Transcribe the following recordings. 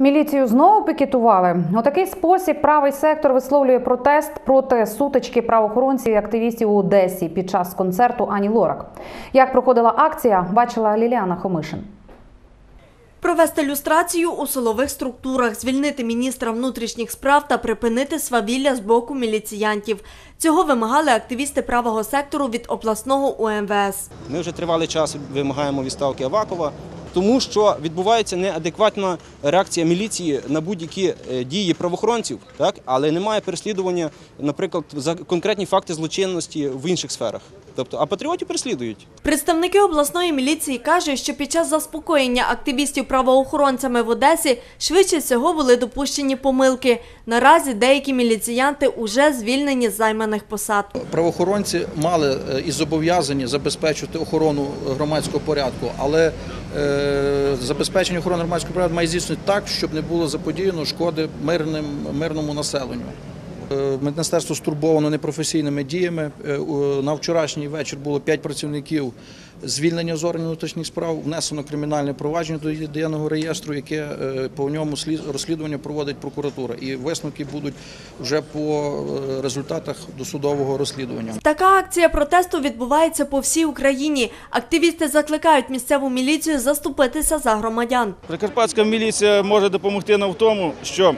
Міліцію знову пікетували. У такий спосіб правий сектор висловлює протест проти сутички правоохоронців і активістів у Одесі під час концерту Ані Лорак. Як проходила акція, бачила Ліліана Хомишин. Провести люстрацію у силових структурах, звільнити міністра внутрішніх справ та припинити свавілля з боку міліціянтів. Цього вимагали активісти правого сектору від обласного УМВС. Ми вже тривалий час вимагаємо відставки Авакова, тому що відбувається неадекватна реакція міліції на будь-які е, дії правоохоронців, так але немає переслідування, наприклад, за конкретні факти злочинності в інших сферах. Тобто, а патріотів переслідують. Представники обласної міліції кажуть, що під час заспокоєння активістів правоохоронцями в Одесі швидше всього були допущені помилки. Наразі деякі міліціянти уже звільнені з займаних посад. Правоохоронці мали е, і зобов'язані забезпечити охорону громадського порядку, але забезпечення охорони громадського права має здійснити так, щоб не було заподіяно шкоди мирним, мирному населенню. Е, Міністерство стурбовано непрофесійними діями. Е, На вчорашній вечір було 5 працівників звільнення з органів внутрішніх справ, внесено кримінальне провадження до єдиного реєстру, яке е, по ньому слід- розслідування проводить прокуратура. І висновки будуть вже по результатах досудового розслідування. Така акція протесту відбувається по всій Україні. Активісти закликають місцеву міліцію заступитися за громадян. Прикарпатська міліція може допомогти нам в тому, що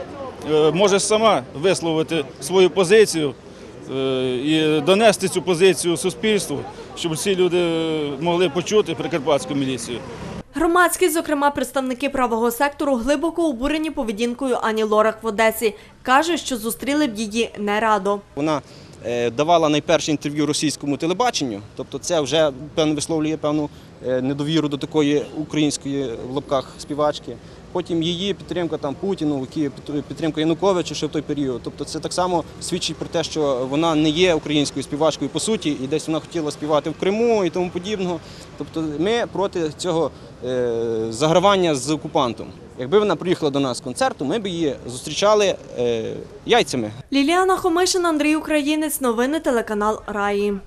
може сама висловити свою позицію е, і донести цю позицію суспільству, щоб всі люди могли почути прикарпатську міліцію. Громадські, зокрема представники правого сектору, глибоко обурені поведінкою Ані Лорак в Одесі. Кажуть, що зустріли б її не радо. Вона е, давала найперше інтерв'ю російському телебаченню, тобто це вже певно висловлює певну е, недовіру до такої української в лапках співачки. Потім її підтримка там Путіну, підтримка Януковича ще в той період. Тобто це так само свідчить про те, що вона не є українською співачкою по суті, і десь вона хотіла співати в Криму і тому подібного. Тобто ми проти цього е, загравання з окупантом. Якби вона приїхала до нас з концерту, ми б її зустрічали е, яйцями. Ліліана Хомишин, Андрій Українець. Новини телеканал Раї.